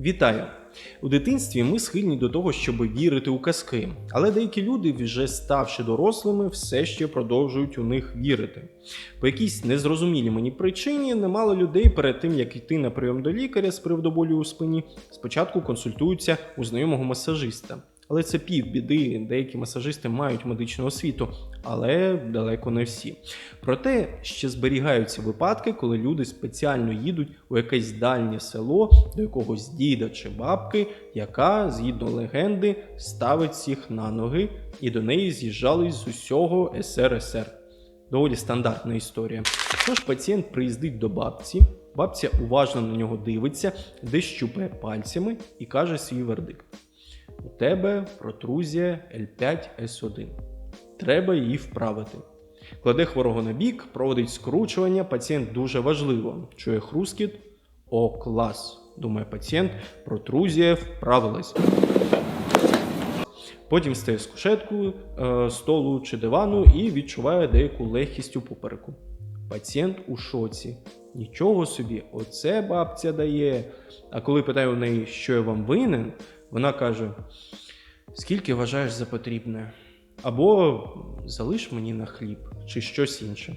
Вітаю! У дитинстві ми схильні до того, щоб вірити у казки, але деякі люди, вже ставши дорослими, все ще продовжують у них вірити. По якійсь незрозумілій мені причині немало людей перед тим, як йти на прийом до лікаря з приводу болю у спині, спочатку консультуються у знайомого масажиста. Але це півбіди. Деякі масажисти мають медичну освіту, але далеко не всі. Проте ще зберігаються випадки, коли люди спеціально їдуть у якесь дальнє село до якогось діда чи бабки, яка, згідно легенди, ставить всіх на ноги, і до неї з'їжджались з усього СРСР. Доволі стандартна історія. Тож пацієнт приїздить до бабці, бабця уважно на нього дивиться, десь щупає пальцями і каже свій вердикт. У тебе протрузія L5S1. Треба її вправити. Кладе хворого на бік, проводить скручування. Пацієнт дуже важливо. Чує хрускіт. О, клас! Думає пацієнт, протрузія вправилась. Потім стає з кушеткою, е, столу чи дивану і відчуває деяку легкість у попереку. Пацієнт у шоці. Нічого собі, оце бабця дає. А коли питаю у неї, що я вам винен, вона каже: скільки вважаєш за потрібне? Або залиш мені на хліб, чи щось інше.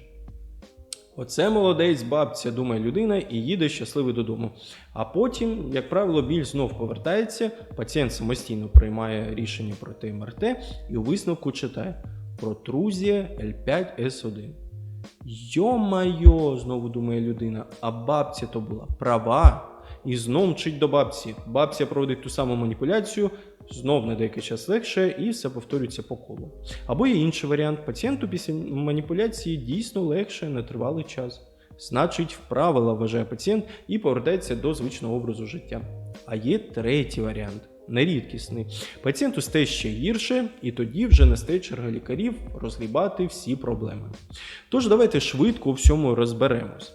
Оце молодець бабця, думає людина, і їде щасливий додому. А потім, як правило, біль знов повертається, пацієнт самостійно приймає рішення проти МРТ і у висновку читає протрузія L5S1. Йо-майо, знову думає людина, а бабця то була права. І знов мчить до бабці. Бабця проводить ту саму маніпуляцію, знов на деякий час легше, і все повторюється по колу. Або є інший варіант: пацієнту після маніпуляції дійсно легше на тривалий час. Значить, вправила, вважає пацієнт і повертається до звичного образу життя. А є третій варіант. Нерідкісний. Пацієнту стає ще гірше, і тоді вже настає черга лікарів розглібати всі проблеми. Тож давайте швидко у всьому розберемось.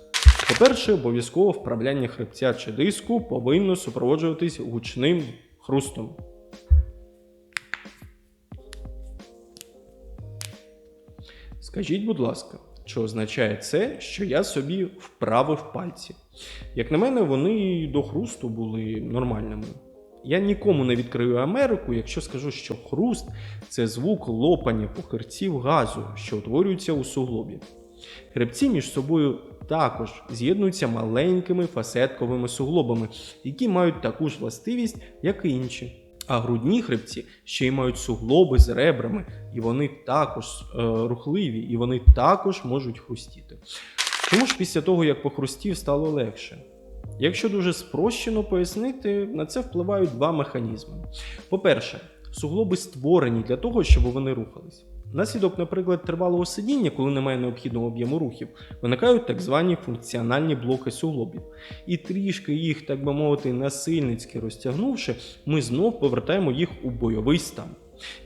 По-перше, обов'язково вправляння хребця чи диску повинно супроводжуватись гучним хрустом. Скажіть, будь ласка, чи означає це, що я собі вправив пальці? Як на мене, вони до хрусту були нормальними. Я нікому не відкрию Америку, якщо скажу, що хруст це звук лопання похирців газу, що утворюється у суглобі. Хребці між собою також з'єднуються маленькими фасетковими суглобами, які мають таку ж властивість, як і інші. А грудні хребці ще й мають суглоби з ребрами, і вони також е, рухливі, і вони також можуть хрустіти. Чому ж після того, як похрустів, стало легше? Якщо дуже спрощено пояснити, на це впливають два механізми. По-перше, суглоби створені для того, щоб вони рухались. Наслідок, наприклад, тривалого сидіння, коли немає необхідного об'єму рухів, виникають так звані функціональні блоки суглобів. І трішки їх, так би мовити, насильницьки розтягнувши, ми знов повертаємо їх у бойовий стан.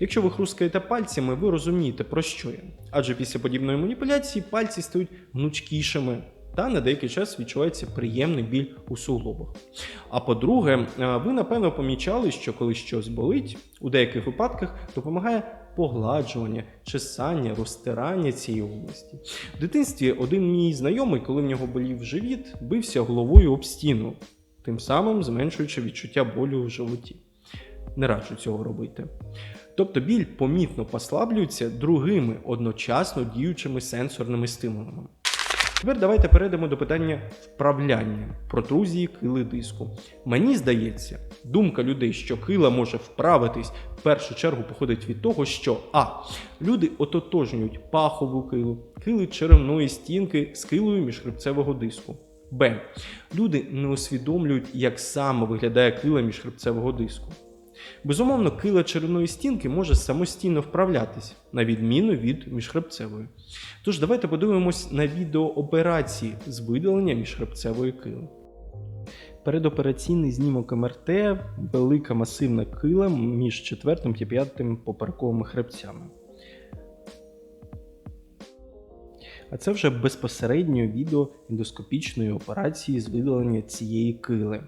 Якщо ви хрускаєте пальцями, ви розумієте, про що я. Адже після подібної маніпуляції пальці стають гнучкішими. Та на деякий час відчувається приємний біль у суглобах. А по-друге, ви напевно помічали, що коли щось болить, у деяких випадках допомагає погладжування, чесання, розтирання цієї області. В дитинстві один мій знайомий, коли в нього болів живіт, бився головою об стіну, тим самим зменшуючи відчуття болю в животі. Не раджу цього робити. Тобто біль помітно послаблюється другими одночасно діючими сенсорними стимулами. Тепер давайте перейдемо до питання вправляння протрузії кили диску. Мені здається, думка людей, що кила може вправитись, в першу чергу походить від того, що а. Люди ототожнюють пахову килу, кили черевної стінки з килою міжхребцевого диску. Б. Люди не усвідомлюють, як саме виглядає кила міжхребцевого диску. Безумовно, кила черевної стінки може самостійно вправлятись, на відміну від міжхребцевої. Тож давайте подивимось на відео операції з видалення міжхребцевої кили. Передопераційний знімок МРТ велика масивна кила між четвертим та п'ятим поперековими хребцями. А це вже безпосередньо відео ендоскопічної операції з видалення цієї кили.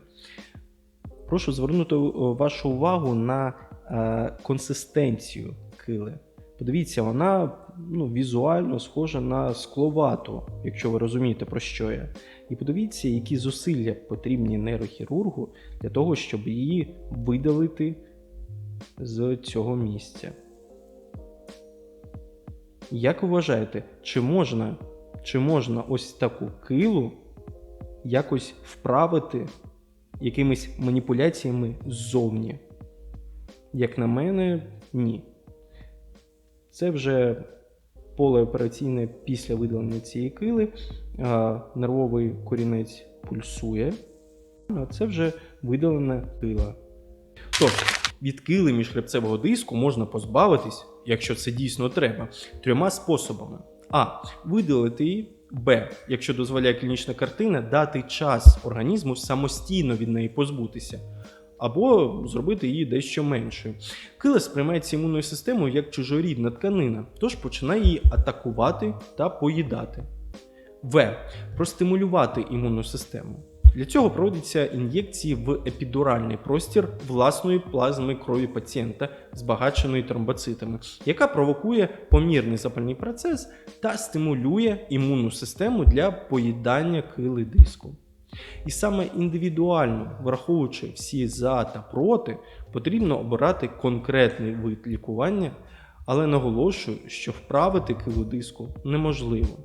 Прошу звернути вашу увагу на е, консистенцію кили. Подивіться, вона ну, візуально схожа на скловату, якщо ви розумієте, про що я. І подивіться, які зусилля потрібні нейрохірургу для того, щоб її видалити з цього місця. Як ви вважаєте, чи можна, чи можна ось таку килу якось вправити якимись маніпуляціями ззовні? Як на мене, ні. Це вже поле операційне після видалення цієї кили. Нервовий корінець пульсує, а це вже видалена кила. Тож, від кили міжхребцевого диску можна позбавитись, якщо це дійсно треба, трьома способами: А. Видалити її. Б. Якщо дозволяє клінічна картина, дати час організму самостійно від неї позбутися, або зробити її дещо меншою. Кила сприймається імунною системою як чужорідна тканина, тож починає її атакувати та поїдати. В. Простимулювати імунну систему. Для цього проводяться ін'єкції в епідуральний простір власної плазми крові пацієнта, збагаченої тромбоцитами, яка провокує помірний запальний процес та стимулює імунну систему для поїдання кили диску. І саме індивідуально, враховуючи всі за та проти, потрібно обирати конкретний вид лікування, але наголошую, що вправити килу диску неможливо.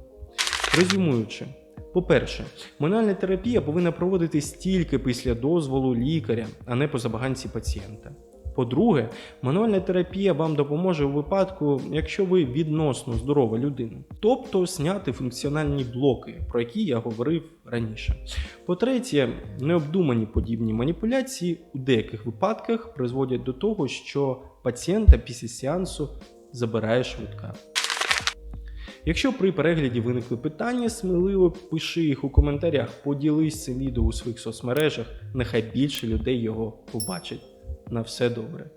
Резюмуючи, по-перше, мануальна терапія повинна проводитись тільки після дозволу лікаря, а не по забаганці пацієнта. По-друге, мануальна терапія вам допоможе у випадку, якщо ви відносно здорова людина, тобто зняти функціональні блоки, про які я говорив раніше. По-третє, необдумані подібні маніпуляції у деяких випадках призводять до того, що пацієнта після сеансу забирає швидка. Якщо при перегляді виникли питання, сміливо пиши їх у коментарях, поділись цим відео у своїх соцмережах, нехай більше людей його побачать. На все добре.